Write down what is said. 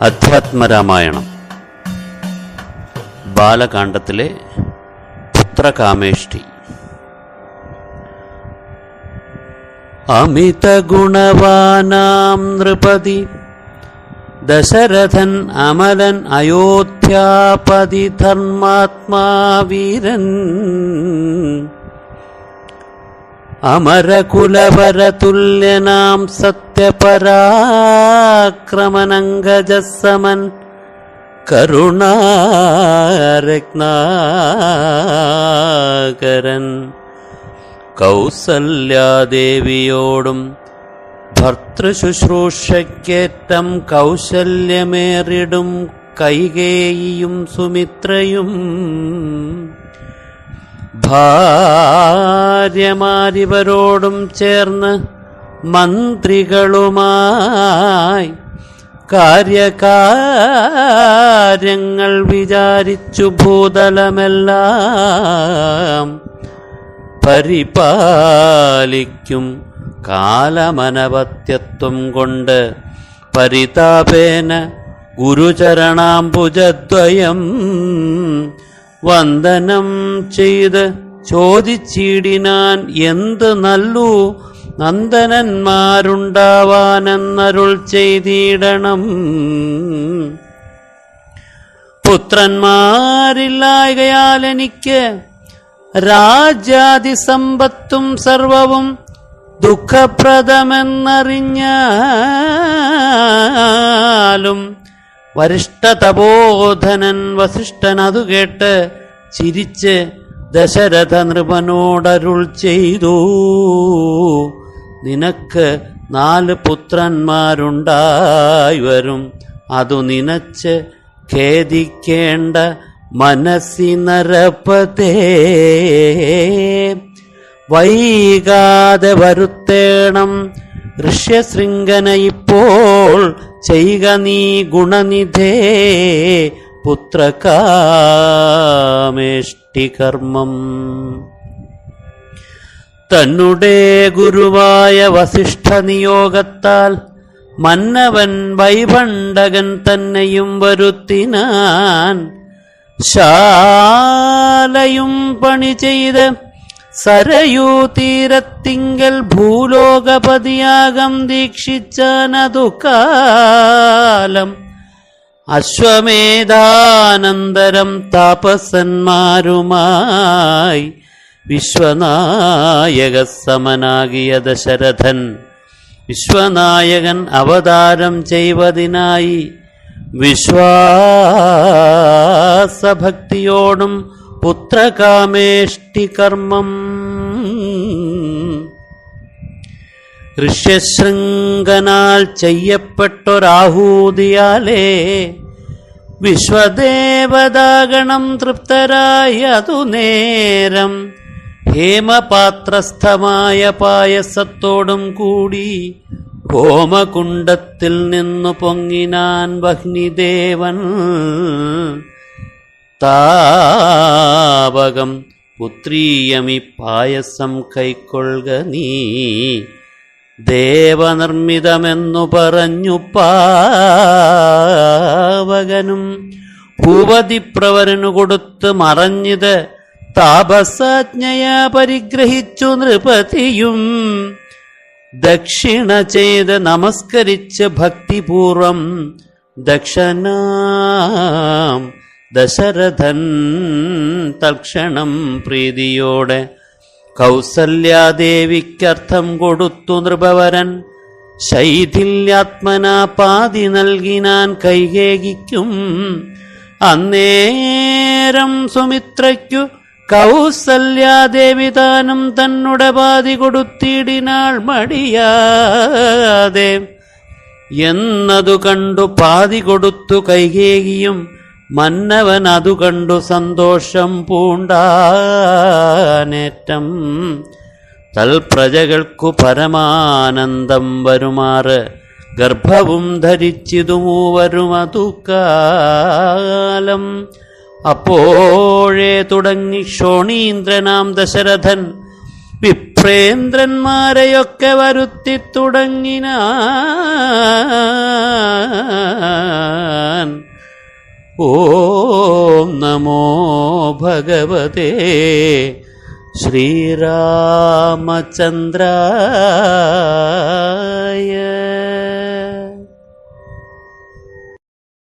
അധ്യാത്മരാമായണം. ബാലകാണ്ഡത്തിലെ പുത്രകാമേഷ്ടി. അമിത ഗുണവാനാം നൃപതി. ദശരഥൻ അമലൻ അയോധ്യാപതി ധർമാത്മാവീരൻ വീരൻ. അമരകുലവരതുല്യനാം സത്യപരാക്രമനങ്കജസമൻ കരുണാരത്നാകരൻ കൗസല്യാദേവിയോടും ഭർത്തൃശുശ്രൂഷയ്ക്കേറ്റം കൗശല്യമേറിടും കൈകേയിയും സുമിത്രയും ഭാര്യമാരിവരോടും ചേർന്ന് മന്ത്രികളുമായി കാര്യകാര്യങ്ങൾ വിചാരിച്ചു ഭൂതലമെല്ലാം പരിപാലിക്കും കാലമനവത്യത്വം കൊണ്ട് പരിതാപേന ഗുരുചരണാംബുജദ്വയം വന്ദനം ചെയ്ത് ചോദിച്ചിടിനാൻ എന്ത് നല്ലു നന്ദനന്മാരുണ്ടാവാനെന്നരുൾ ചെയ്തിടണം. പുത്രന്മാരില്ലായകയാൽ എനിക്ക് രാജാതി സമ്പത്തും സർവവും ദുഃഖപ്രദമെന്നറിഞ്ഞാലും വരിഷ്ഠതപോധനൻ വസിഷ്ഠൻ അതു കേട്ട് ചിരിച്ച് ദശരഥ നൃപനോടരുൾ ചെയ്തു. നിനക്ക് നാല് പുത്രന്മാരുണ്ടായി വരും. അതു നിനച്ച് ഖേദിക്കേണ്ട മനസ്സിനരപ്പതേ വൈകാതെ വരുത്തേണം ഋഷ്യശൃംഖന ഇപ്പോൾ. ചെയ്യുക നീ ഗുണനിധേ പുത്രകാമേഷ്ടികർമ്മം. തന്നുടെ ഗുരുവായ വസിഷ്ഠ നിയോഗത്താൽ മന്നവൻ വൈഭണ്ഡകൻ തന്നെയും വരുത്തിനാൻ ശാലയും പണി ചെയ്ത് സരയൂ തീരത്തിങ്കൽ ഭൂലോകപതിയാകം ദീക്ഷിച്ചാനതു കാലം. അശ്വമേധാനന്തരം താപസന്മാരുമായി വിശ്വനായക സമനാകിയ ദശരഥൻ. വിശ്വനായകൻ അവതാരം ചെയ്വതിനായി വിശ്വാസഭക്തിയോടും പുത്രകാമേഷ്ടി കർമ്മം. ഋഷ്യശൃംഗനാൽ ചെയ്യപ്പെട്ടൊരാഹൂതിയാലേ വിശ്വദേവതാഗണം തൃപ്തരായി നേരം ഹേമപാത്രസ്ഥമായ പായസത്തോടും കൂടി ഹോമകുണ്ടത്തിൽ നിന്നു പൊങ്ങിനാൻ വഹ്നിദേവൻ താപകം പുത്രീയമി പായസം കൈക്കൊള്ളുക നീ. ദേവനിർമ്മിതമെന്നു പറഞ്ഞു പാവകനും ഭൂപതിപ്രവരനു കൊടുത്ത് മറഞ്ഞത് താപസാജ്ഞയ പരിഗ്രഹിച്ചു നൃപതിയും. ദക്ഷിണ ചെയ്ത് നമസ്കരിച്ച് ഭക്തിപൂർവം ദക്ഷനാം ദശരഥൻ തൽക്ഷണം പ്രീതിയോടെ കൗസല്യാദേവിക്കർത്ഥം കൊടുത്തു നൃപവരൻ. ശൈഥില്യാത്മനാ പാതി നൽകിനാൻ കൈകേകിക്കും. അന്നേരം സുമിത്രയ്ക്കു കൗസല്യാദേവി താനും തന്നുടെ പാതി കൊടുത്തിടിനാൾ മടിയാതെ. എന്നതു കണ്ടു പാതി കൊടുത്തു കൈകേകിയും മന്നവൻ അതു കണ്ടു സന്തോഷം പൂണ്ടാനേറ്റം. തൽപ്രജകൾക്കു പരമാനന്ദം വരുമാറ്. ഗർഭവും ധരിച്ചിതു കാലം അപ്പോഴേ തുടങ്ങി ക്ഷോണീന്ദ്രനാം ദശരഥൻ വിപ്രേന്ദ്രന്മാരെയൊക്കെ വരുത്തി തുടങ്ങിന ഓം നമോ ഭഗവതേ ശ്രീരാമചന്ദ്രായ